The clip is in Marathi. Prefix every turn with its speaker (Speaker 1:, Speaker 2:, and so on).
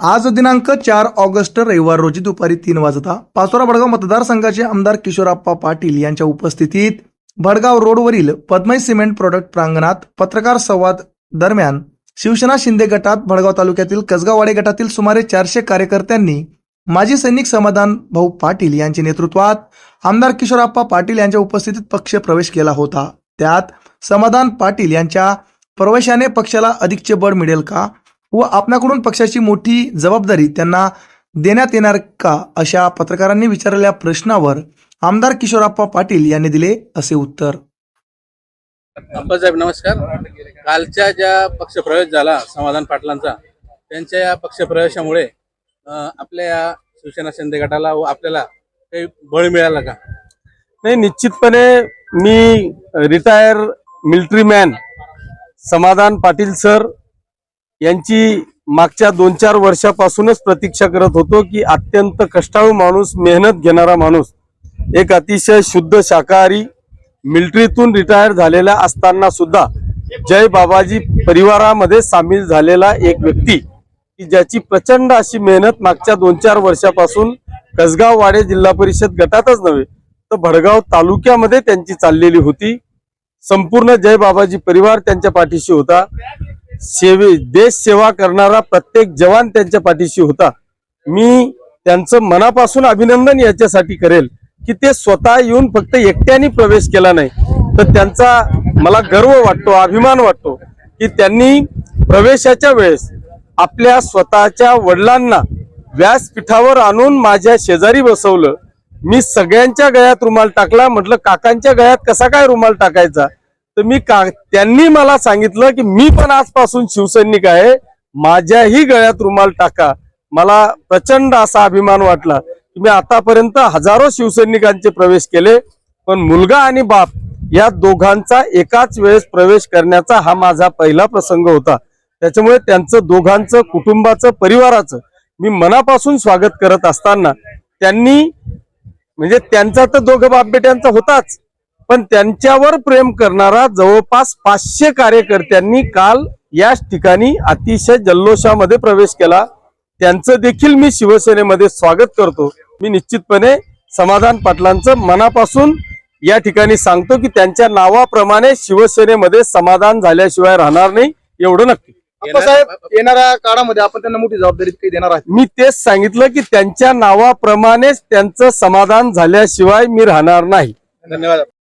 Speaker 1: आज दिनांक चार ऑगस्ट रविवार रोजी दुपारी तीन वाजता पाचोरा भडगाव मतदारसंघाचे आमदार किशोरप्पा पाटील यांच्या उपस्थितीत भडगाव रोडवरील पद्मय सिमेंट प्रोडक्ट प्रांगणात पत्रकार संवाद दरम्यान शिवसेना शिंदे गटात भडगाव तालुक्यातील कसगाववाडे गटातील सुमारे चारशे कार्यकर्त्यांनी माजी सैनिक समाधान भाऊ पाटील यांच्या नेतृत्वात आमदार किशोराप्पा पाटील यांच्या उपस्थितीत पक्ष प्रवेश केला होता. त्यात समाधान पाटील यांच्या प्रवेशाने पक्षाला अधिकचे बळ मिळेल का? व आपणाकडून पक्षाची मोठी जबाबदारी त्यांना देण्यात येणार का अशा पत्रकारांनी विचारलेल्या प्रश्नावर आमदार किशोरप्पा पाटील यांनी दिले असे उत्तर.
Speaker 2: अप्पासाहेब नमस्कार. कालच्या ज्या पक्षप्रवेश झाला समाधान पाटलांचा त्यांच्या या पक्षप्रवेशामुळे आपल्या या शिवसेना शिंदे गटाला व आपल्याला काही बळ मिळालं का?
Speaker 3: नाही निश्चितपणे मी रिटायर मिलिटरी मॅन समाधान पाटील सर यांची मागच्या दोन चार वर्षापासूनच प्रतीक्षा करत होतो की अत्यंत कष्टाळू माणूस मेहनत घेणारा माणूस एक अतिशय शुद्ध शाकाहारी मिलिटरीतून रिटायर झालेला असताना सुद्धा जय बाबाजी परिवारामध्ये सामील झालेला एक व्यक्ती की ज्याची प्रचंड अशी मेहनत मागच्या दोन चार वर्षापासून कसगाव वाडे जिल्हा परिषद गटातच नव्हे तर भडगाव तालुक्यामध्ये त्यांची चाललेली होती. संपूर्ण जय बाबाजी परिवार त्यांच्या पाठीशी होता. सेवे देश सेवा करणारा प्रत्येक जवान त्यांच्या पाठीशी होता. मी त्यांचं मनापासून अभिनंदन याच्यासाठी करेल की ते स्वतः येऊन फक्त एकट्याने प्रवेश केला नाही. तर त्यांचा मला गर्व वाटतो अभिमान वाटतो की त्यांनी प्रवेशाच्या वेळेस आपल्या स्वतःच्या वडिलांना व्यासपीठावर आणून माझ्या शेजारी बसवलं. मी सगळ्यांच्या गळ्यात रुमाल टाकला म्हटलं काकांच्या गळ्यात कसा काय रुमाल टाकायचा? तर मी का त्यांनी मला सांगितलं की मी पण आजपासून शिवसैनिक आहे. माझ्याही गळ्यात रुमाल टाका. मला प्रचंड असा अभिमान वाटला की मी आतापर्यंत हजारो शिवसैनिकांचे प्रवेश केले पण मुलगा आणि बाप या दोघांचा एकाच वेळेस प्रवेश करण्याचा हा माझा पहिला प्रसंग होता. त्याच्यामुळे त्यांचं दोघांचं कुटुंबाचं परिवाराचं मी मनापासून स्वागत करत असताना त्यांनी म्हणजे त्यांचा तर दोघं बाप बेट्यांचा होताच पण त्यांच्यावर प्रेम करणारा जवळपास पाचशे कार्यकर्त्यांनी काल याच ठिकाणी अतिशय जल्लोषामध्ये प्रवेश केला. त्यांचं देखील मी शिवसेनेमध्ये स्वागत करतो. मी निश्चितपणे समाधान पाटलांचं मनापासून या ठिकाणी सांगतो की त्यांच्या नावाप्रमाणे शिवसेनेमध्ये समाधान झाल्याशिवाय राहणार नाही एवढं नक्की.
Speaker 1: साहेब येणाऱ्या काळामध्ये आपण त्यांना मोठी जबाबदारी काही देणार आहे
Speaker 3: मी तेच सांगितलं की त्यांच्या नावाप्रमाणेच त्यांचं समाधान झाल्याशिवाय मी राहणार नाही.
Speaker 2: धन्यवाद.